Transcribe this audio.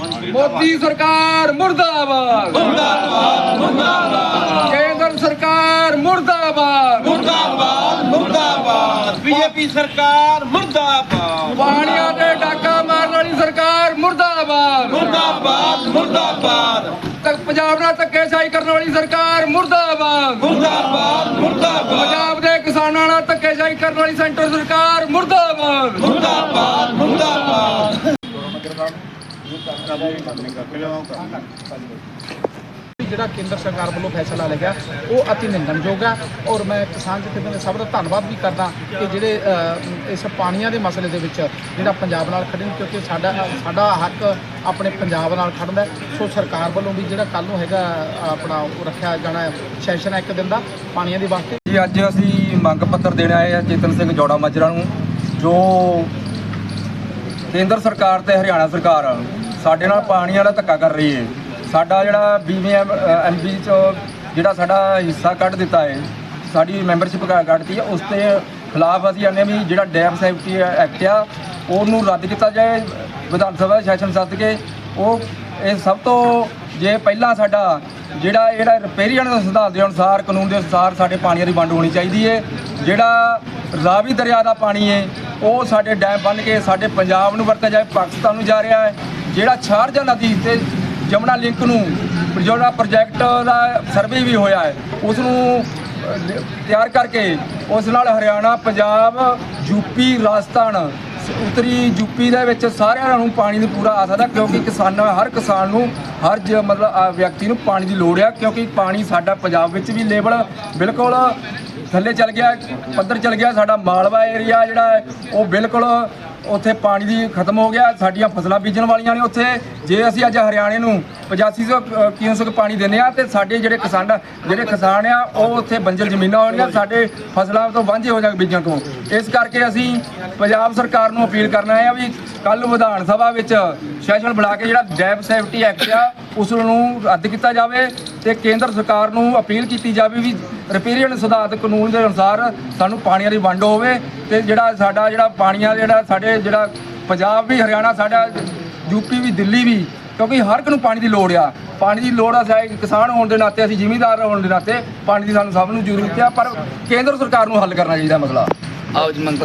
ਮੋਦੀ ਸਰਕਾਰ ਮੁਰਦਾਬਾਦ। ਮੁਰਦਾਬਾਦ ਮੁਰਦਾਬਾਦ। ਕੇਂਦਰ ਸਰਕਾਰ ਮੁਰਦਾਬਾਦ। ਮੁਰਦਾਬਾਦ ਮੁਰਦਾਬਾਦ। ਬੀਜੇਪੀ ਸਰਕਾਰ ਮੁਰਦਾਬਾਦ। ਪਾਣੀਆਂ ਤੇ ਡਾਕਾ ਮਾਰਨ ਵਾਲੀ ਸਰਕਾਰ ਮੁਰਦਾਬਾਦ। ਮੁਰਦਾਬਾਦ ਮੁਰਦਾਬਾਦ। ਤੱਕ ਪੰਜਾਬ ਨਾਲ ਧੱਕੇਸ਼ਾਹੀ ਕਰਨ ਵਾਲੀ ਸਰਕਾਰ ਮੁਰਦਾਬਾਦ। ਮੁਰਦਾਬਾਦ ਮੁਰਦਾਬਾਦ। ਪੰਜਾਬ ਦੇ ਕਿਸਾਨਾਂ ਨਾਲ ਧੱਕੇਸ਼ਾਹੀ ਕਰਨ ਵਾਲੀ ਸੈਂਟਰ ਸਰਕਾਰ ਮੁਰਦਾਬਾਦ। ਮੁਰਦਾਬਾਦ ਮੁਰਦਾਬਾਦ। ਜਿਹੜਾ ਕੇਂਦਰ ਸਰਕਾਰ ਵੱਲੋਂ ਫੈਸਲਾ ਲਿਆ ਉਹ ਅਤੀ ਨਿੰਦਣਯੋਗ ਹੈ ਔਰ ਮੈਂ ਕਿਸਾਨ ਜਥੇਬੰਦੀਆਂ ਦੇ ਸਭ ਦਾ ਧੰਨਵਾਦ ਵੀ ਕਰਦਾ ਕਿ ਜਿਹੜੇ ਇਸ ਪਾਣੀਆਂ ਦੇ ਮਸਲੇ ਦੇ ਵਿੱਚ ਜਿਹੜਾ ਪੰਜਾਬ ਨਾਲ ਖੜੇ ਕਿਉਂਕਿ ਸਾਡਾ ਸਾਡਾ ਹੱਕ ਆਪਣੇ ਪੰਜਾਬ ਨਾਲ ਖੜਨ ਸੋ ਸਰਕਾਰ ਵੱਲੋਂ ਵੀ ਜਿਹੜਾ ਕੱਲ ਨੂੰ ਹੈਗਾ ਆਪਣਾ ਉਹ ਰੱਖਿਆ ਜਾਣਾ ਸੈਸ਼ਨ ਹੈ ਇੱਕ ਦਿਨ ਦਾ, ਪਾਣੀਆਂ ਦੇ ਵਾਸਤੇ। ਜੀ, ਅੱਜ ਅਸੀਂ ਮੰਗ ਪੱਤਰ ਦੇਣ ਆਏ ਆ ਚੇਤਨ ਸਿੰਘ ਜੋੜਾ ਮਾਜਰਾ ਨੂੰ, ਜੋ ਕੇਂਦਰ ਸਰਕਾਰ ਤੇ ਹਰਿਆਣਾ ਸਰਕਾਰ ਸਾਡੇ ਨਾਲ ਪਾਣੀ ਵਾਲਾ ਧੱਕਾ ਕਰ ਰਹੀ ਹੈ ਸਾਡਾ ਜਿਹੜਾ ਬੀਵੀਐਮ ਐਮਬੀ ਚ ਜਿਹੜਾ ਸਾਡਾ ਹਿੱਸਾ ਕੱਢ ਦਿੱਤਾ ਹੈ ਸਾਡੀ ਮੈਂਬਰਸ਼ਿਪ ਕੱਢਤੀ ਹੈ ਉਸ ਤੇ ਖਿਲਾਫ ਅਸੀਂ ਆਨੇ ਵੀ ਜਿਹੜਾ ਡੈਮ ਸੇਫਟੀ ਐਕਟ ਆ, ਉਹਨੂੰ ਰੱਦ ਕੀਤਾ ਜਾਏ, ਵਿਧਾਨ ਸਭਾ ਸੈਸ਼ਨ ਸੱਦ ਕੇ, ਉਹ ਇਹ ਸਭ ਤੋਂ ਜੇ ਪਹਿਲਾਂ ਸਾਡਾ ਜਿਹੜਾ ਜਿਹੜਾ ਰਿਪੇਰੀਅਨ ਦੇ ਸਿਧਾਂਤ ਦੇ ਅਨੁਸਾਰ ਕਾਨੂੰਨ ਦੇ ਅਨੁਸਾਰ ਸਾਡੇ ਪਾਣੀਆਂ ਦੀ ਵੰਡ ਹੋਣੀ ਚਾਹੀਦੀ ਹੈ ਜਿਹੜਾ ਰਾਵੀ ਦਰਿਆ ਦਾ ਪਾਣੀ ਹੈ ਉਹ ਸਾਡੇ ਡੈਮ ਬਣ ਕੇ ਸਾਡੇ ਪੰਜਾਬ ਨੂੰ ਵਰਤਿਆ ਜਾਏ, ਪਾਕਿਸਤਾਨ ਨੂੰ ਜਾ ਰਿਹਾ ਹੈ। ਜਿਹੜਾ ਛਾਰਜਾ ਨਦੀ ਤੇ ਜਮਨਾ ਲਿੰਕ ਨੂੰ ਜਿਹੜਾ ਪ੍ਰੋਜੈਕਟ ਦਾ ਸਰਵੇ ਵੀ ਹੋਇਆ ਹੈ, ਉਸ ਨੂੰ ਤਿਆਰ ਕਰਕੇ ਉਸ ਨਾਲ ਹਰਿਆਣਾ, ਪੰਜਾਬ ਯੂਪੀ ਰਾਜਸਥਾਨ, ਉੱਤਰੀ ਯੂਪੀ ਦੇ ਵਿੱਚ ਸਾਰਿਆਂ ਨੂੰ ਪਾਣੀ ਦੀ ਪੂਰਾ ਆ ਸਕਦਾ, ਕਿਉਂਕਿ ਕਿਸਾਨਾਂ, ਹਰ ਕਿਸਾਨ ਨੂੰ ਹਰ ਜ- ਮਤਲਬ ਆ ਵਿਅਕਤੀ ਨੂੰ ਪਾਣੀ ਦੀ ਲੋੜ ਆ, ਕਿਉਂਕਿ ਪਾਣੀ ਸਾਡਾ ਪੰਜਾਬ ਵਿੱਚ ਵੀ ਲੇਵਲ ਬਿਲਕੁਲ ਥੱਲੇ ਚੱਲ ਗਿਆ, ਪੱਧਰ ਚੱਲ ਗਿਆ, ਸਾਡਾ ਮਾਲਵਾ ਏਰੀਆ ਜਿਹੜਾ ਉਹ ਬਿਲਕੁਲ ਉੱਥੇ ਪਾਣੀ ਦੀ ਖਤਮ ਹੋ ਗਿਆ, ਸਾਡੀਆਂ ਫਸਲਾਂ ਬੀਜਣ ਵਾਲੀਆਂ ਨੇ ਉੱਥੇ। ਜੇ ਅਸੀਂ ਅੱਜ ਹਰਿਆਣੇ ਨੂੰ 8500 ਕਿਊਸਕ ਪਾਣੀ ਦਿੰਦੇ ਆ ਤੇ ਸਾਡੇ ਜਿਹੜੇ ਕਿਸਾਨ ਜਿਹੜੇ ਕਿਸਾਨ ਆ, ਉਹ ਉੱਥੇ ਬੰਜਰ ਜ਼ਮੀਨਾਂ ਹੋਣਗੀਆਂ ਸਾਡੇ ਫਸਲਾਂ ਤੋਂ ਵਾਂਝੇ ਹੋ ਜਾਣਗੇ ਬੀਜਣ ਤੋਂ। ਇਸ ਕਰਕੇ ਅਸੀਂ ਪੰਜਾਬ ਸਰਕਾਰ ਨੂੰ ਅਪੀਲ ਕਰਨਾ ਹੈ ਵੀ ਕੱਲ ਵਿਧਾਨ ਸਭਾ ਵਿੱਚ ਸੈਸ਼ਨ ਬੁਲਾ ਕੇ ਜਿਹੜਾ ਡੈਮ ਸੇਫਟੀ ਐਕਟ ਆ, ਉਸ ਨੂੰ ਰੱਦ ਕੀਤਾ ਜਾਵੇ। ਤੇ ਕੇਂਦਰ ਸਰਕਾਰ ਨੂੰ ਅਪੀਲ ਕੀਤੀ ਜਾਵੇ ਵੀ ਰਿਪੇਰੀਅਨ ਸਿਧਾਂਤ ਕਾਨੂੰਨ ਦੇ ਅਨੁਸਾਰ ਸਾਨੂੰ ਪਾਣੀਆਂ ਦੀ ਵੰਡ ਹੋਵੇ ਤੇ ਜਿਹੜਾ ਸਾਡਾ ਜਿਹੜਾ ਪਾਣੀਆਂ ਜਿਹੜਾ ਸਾਡੇ ਜਿਹੜਾ ਪੰਜਾਬ ਵੀ, ਹਰਿਆਣਾ ਸਾਡਾ ਯੂਪੀ ਵੀ, ਦਿੱਲੀ ਵੀ, ਕਿਉਂਕਿ ਹਰ ਇੱਕ ਨੂੰ ਪਾਣੀ ਦੀ ਲੋੜ ਆ। ਪਾਣੀ ਦੀ ਲੋੜ ਆ, ਚਾਹੇ ਕਿਸਾਨ ਹੋਣ ਦੇ ਨਾਤੇ, ਅਸੀਂ ਜ਼ਿਮੀਂਦਾਰ ਹੋਣ ਦੇ ਨਾਤੇ ਪਾਣੀ ਦੀ ਸਾਨੂੰ ਸਭ ਨੂੰ ਜ਼ਰੂਰਤ ਆ, ਪਰ ਕੇਂਦਰ ਸਰਕਾਰ ਨੂੰ ਹੱਲ ਕਰਨਾ ਚਾਹੀਦਾ ਮਸਲਾ। ਆਓ ਜੀ, ਮੰਗ